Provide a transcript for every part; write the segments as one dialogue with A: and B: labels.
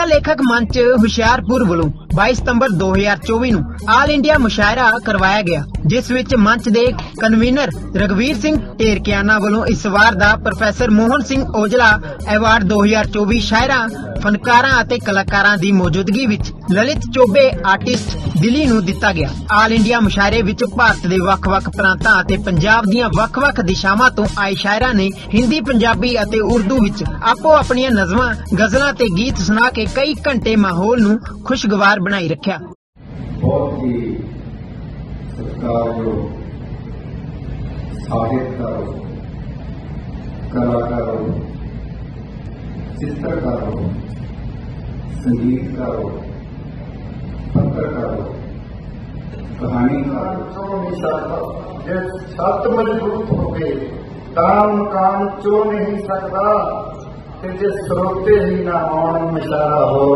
A: ਜ਼ਿਲ੍ਹਾ ਲੇਖਕ ਮੰਚ ਹੁਸ਼ਿਆਰਪੁਰ ਵੱਲੋਂ 22 ਸਤੰਬਰ 2024 ਨੂੰ ਆਲ ਇੰਡੀਆ ਮੁਸ਼ਾਇਰਾ ਕਰਵਾਇਆ ਗਿਆ, ਜਿਸ ਵਿੱਚ ਮੰਚ ਦੇ ਕਨਵੀਨਰ ਰਗਵੀਰ ਸਿੰਘ ਢੇਰਕਿਆਨਾ ਵੱਲੋਂ ਇਸ ਵਾਰ ਦਾ ਪ੍ਰੋਫੈਸਰ ਮੋਹਨ ਸਿੰਘ ਔਜਲਾ ਐਵਾਰਡ 2024 ਸ਼ਾਇਰਾਂ, ਫਨਕਾਰਾਂ ਅਤੇ ਕਲਾਕਾਰਾਂ ਦੀ ਮੌਜੂਦਗੀ ਵਿੱਚ ਲਲਿਤ ਚੋਬੇ ਆਰਟਿਸਟ ਦਿੱਲੀ ਨੂੰ ਦਿੱਤਾ ਗਿਆ। ਆਲ ਇੰਡੀਆ ਮੁਸ਼ਾਇਰੇ ਵਿੱਚ ਭਾਰਤ ਦੇ ਵੱਖ-ਵੱਖ ਪ੍ਰਾਂਤਾਂ ਅਤੇ ਪੰਜਾਬ ਦੀਆਂ ਵੱਖ-ਵੱਖ ਦਿਸ਼ਾਵਾਂ ਤੋਂ ਆਏ ਸ਼ਾਇਰਾਂ ਨੇ ਹਿੰਦੀ, ਪੰਜਾਬੀ ਅਤੇ ਉਰਦੂ ਵਿੱਚ ਆਪੋ ਆਪਣੀਆਂ ਨਜ਼ਮਾਂ, ਗਜ਼ਲਾਂ ਤੇ ਗੀਤ ਸੁਣਾ ਕੇ ਕਈ ਘੰਟੇ ਮਾਹੌਲ ਨੂੰ ਖੁਸ਼ਗਵਾਰ ਬਣਾਈ ਰੱਖਿਆ
B: ਬਹੁਤ ਹੀ ਸਤਿਕਾਰਯੋਗ ਸਾਹਿਤਕਾਰੋ ਕਲਾਕਾਰੋ ਚਿੱਤਰਕਾਰੋ ਸੰਗੀਤਕਾਰੋ ਪੱਤਰਕਾਰੋ ਕਹਾਣੀਕਾਰੋ
C: ਚੋਂ ਨਹੀਂ ਸਕਦਾ ਜੇ ਸੱਤ ਮਜ਼ਬੂਤ ਹੋ ਗਏ ਤਾਂ ਮਕਾਨ ਚੋ ਨਹੀਂ ਸਕਦਾ ਤੇ ਜੇ ਸਰੋਤੇ ਹੀ ਨਾ ਹੋਣ ਮਸ਼ਾਰਾ ਹੋ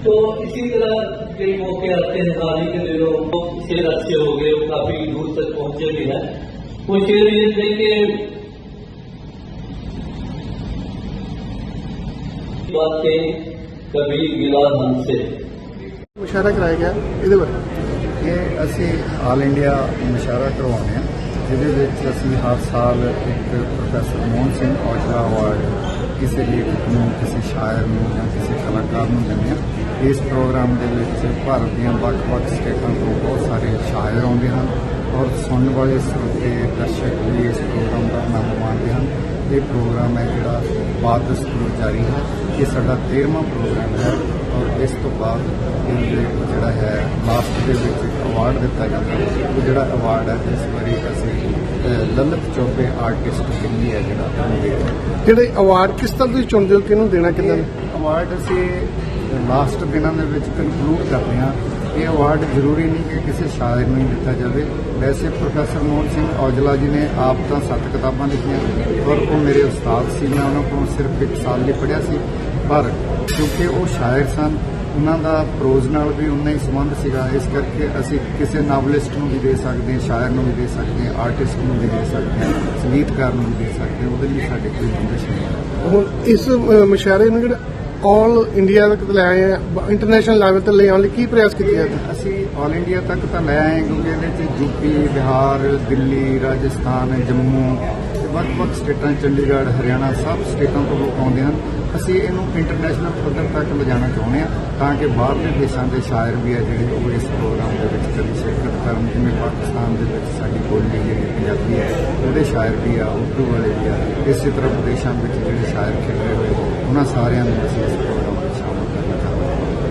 D: तो इसी तरह कई मौके आते हैं हाल ही के दिनों वो शेर अच्छे हो गए वो काफी दूर तक पहुंचे भी हैं वो शेर ये थे कि बातें कभी गिला हमसे
C: ਮੁਸ਼ਾਰਾ ਕਰਾਇਆ ਗਿਆ ਇਹਦੇ ਬਾਰੇ
B: ਇਹ ਅਸੀਂ ਆਲ ਇੰਡੀਆ ਮੁਸ਼ਾਰਾ ਕਰਵਾਉਂਦੇ ਹਾਂ ਜਿਹਦੇ ਵਿੱਚ ਅਸੀਂ ਹਰ ਸਾਲ ਇੱਕ ਪ੍ਰੋਫੈਸਰ ਮੋਹਨ ਸਿੰਘ ਔਜਲਾ ਅਵਾਰਡ ਕਿਸੇ ਲੇਖਕ ਨੂੰ, ਕਿਸੇ ਸ਼ਾਇਰ ਨੂੰ ਜਾਂ ਕਿਸੇ ਕਲਾਕਾਰ ਨੂੰ ਦਿੰਦੇ ਹਾਂ ਇਸ ਪ੍ਰੋਗਰਾਮ ਦੇ ਵਿੱਚ ਭਾਰਤ ਦੀਆਂ ਵੱਖ-ਵੱਖ ਸਟੇਟਾਂ ਤੋਂ ਬਹੁਤ ਸਾਰੇ ਸ਼ਾਇਰ ਆਉਂਦੇ ਹਨ ਔਰ ਸੁਣਨ ਵਾਲੇ ਸਰੋਤੇ, ਦਰਸ਼ਕ ਵੀ ਇਸ ਪ੍ਰੋਗਰਾਮ ਦਾ ਆਨੰਦ ਮਾਣਦੇ ਹਨ। ਇਹ ਪ੍ਰੋਗਰਾਮ ਹੈ ਜਿਹੜਾ ਬਾਦਸ ਤੋਂ ਜਾਰੀ ਹੈ। ਇਹ ਸਾਡਾ 13ਵਾਂ ਪ੍ਰੋਗਰਾਮ ਹੈ ਔਰ ਇਸ ਤੋਂ ਬਾਅਦ ਇਹ ਜਿਹੜਾ ਹੈ, ਲਾਸਟ ਦੇ ਵਿੱਚ ਇੱਕ ਅਵਾਰਡ ਦਿੱਤਾ ਜਾਂਦਾ ਹੈ। ਉਹ ਜਿਹੜਾ ਅਵਾਰਡ ਹੈ ਇਸ ਵਾਰੀ ਅਸੀਂ ਲਲਿਤ ਚੌਬੇ ਆਰਟਿਸਟ ਦਿੱਲੀ ਹੈ ਜਿਹੜਾ ਦੇ ਰਹੇ?
C: ਜਿਹੜੇ ਅਵਾਰਡ ਕਿਸ ਤਰ੍ਹਾਂ ਤੁਸੀਂ ਚੁਣਦੇ ਹੋ? ਕਿਹਨੂੰ ਦੇਣਾ ਕਿੰਨਾ
B: ਇਹ ਅਵਾਰਡ ਅਸੀਂ ਲਾਸਟ ਦਿਨਾਂ ਦੇ ਵਿੱਚ ਕਨਕਲੂਡ ਕਰਦੇ ਹਾਂ। ਇਹ ਅਵਾਰਡ ਜ਼ਰੂਰੀ ਨਹੀਂ ਕਿ ਕਿਸੇ ਸ਼ਾਇਰ ਨੂੰ ਹੀ ਦਿੱਤਾ ਜਾਵੇ। ਵੈਸੇ ਪ੍ਰੋਫੈਸਰ ਮੋਹਨ ਸਿੰਘ ਔਜਲਾ ਜੀ ਨੇ ਆਪ ਤਾਂ ਸੱਤ ਕਿਤਾਬਾਂ ਲਿਖੀਆਂ ਔਰ ਉਹ ਮੇਰੇ ਉਸਤਾਦ ਸੀ। ਮੈਂ ਉਹਨਾਂ ਕੋਲੋਂ ਸਿਰਫ ਇੱਕ ਸਾਲ ਲਈ ਪੜ੍ਹਿਆ ਸੀ। ਪਰ ਕਿਉਂਕਿ ਉਹ ਸ਼ਾਇਰ ਸਨ ਉਹਨਾਂ ਦਾ ਪ੍ਰੋਜ਼ ਨਾਲ ਵੀ ਉਨਾ ਹੀ ਸੰਬੰਧ ਸੀਗਾ। ਇਸ ਕਰਕੇ ਅਸੀਂ ਕਿਸੇ ਨਾਵਲਿਸਟ ਨੂੰ ਵੀ ਦੇ ਸਕਦੇ ਹਾਂ ਸ਼ਾਇਰ ਨੂੰ ਵੀ ਦੇ ਸਕਦੇ ਹਾਂ ਆਰਟਿਸਟ ਨੂੰ ਵੀ ਦੇ ਸਕਦੇ ਹਾਂ ਸੰਗੀਤਕਾਰ ਨੂੰ ਵੀ ਦੇ ਸਕਦੇ ਹਾਂ ਉਹਦੇ ਲਈ ਸਾਡੇ ਕੋਈ ਬੰਦਿਸ਼ ਨਹੀਂ
C: ਹੁਣ ਇਸ ਅ, ਮੁਸ਼ਾਰੇ ਨੂੰ ਜਿਹੜਾ ਆਲ ਇੰਡੀਆ ਤੱਕ ਲੈ ਆਏ ਆ ਇੰਟਰਨੈਸ਼ਨਲ ਲੈਵਲ ਤੇ ਲੈ ਆਉਣ ਲਈ ਕੀ ਪ੍ਰਯਾਸ ਕੀਤੇ ਜਾਂਦੇ
B: ਅਸੀਂ ਆਲ ਇੰਡੀਆ ਤੱਕ ਤਾਂ ਲੈ ਆਏ ਕਿਉਂਕਿ ਇਹਦੇ ਚ ਯੂਪੀ ਬਿਹਾਰ ਦਿੱਲੀ ਰਾਜਸਥਾਨ ਜੰਮੂ ਵੱਖ-ਵੱਖ ਸਟੇਟਾਂ ਚੰਡੀਗੜ੍ਹ, ਹਰਿਆਣਾ ਸਭ ਸਟੇਟਾਂ ਤੋਂ ਲੋਕ ਆਉਂਦੇ ਹਨ। ਅਸੀਂ ਇਹਨੂੰ ਇੰਟਰਨੈਸ਼ਨਲ ਪੱਧਰ ਤੱਕ ਲਿਜਾਣਾ ਚਾਹੁੰਦੇ ਹਾਂ ਤਾਂ ਕਿ ਬਾਹਰਲੇ ਦੇਸ਼ਾਂ ਦੇ ਸ਼ਾਇਰ ਵੀ ਆ ਜਿਹੜੇ ਉਹ ਇਸ ਪ੍ਰੋਗਰਾਮ ਦੇ ਵਿੱਚ ਕਦੀ ਸ਼ਿਰਕਤ ਕਰਨ ਜਿਵੇਂ ਪਾਕਿਸਤਾਨ ਦੇ ਵਿੱਚ ਸਾਡੀ ਬੋਲੀ ਜਿਹੜੀ ਪੰਜਾਬੀ ਹੈ, ਉਹਦੇ ਸ਼ਾਇਰ ਵੀ ਆ, ਉਰਦੂ ਵਾਲੇ ਵੀ ਆ, ਇਸੇ ਤਰ੍ਹਾਂ ਵਿਦੇਸ਼ਾਂ ਵਿੱਚ ਜਿਹੜੇ ਸ਼ਾਇਰ ਖਿਲਰੇ ਹੋਏ ਉਹਨਾਂ ਸਾਰਿਆਂ ਨੂੰ ਅਸੀਂ ਇਸ ਪ੍ਰੋਗਰਾਮ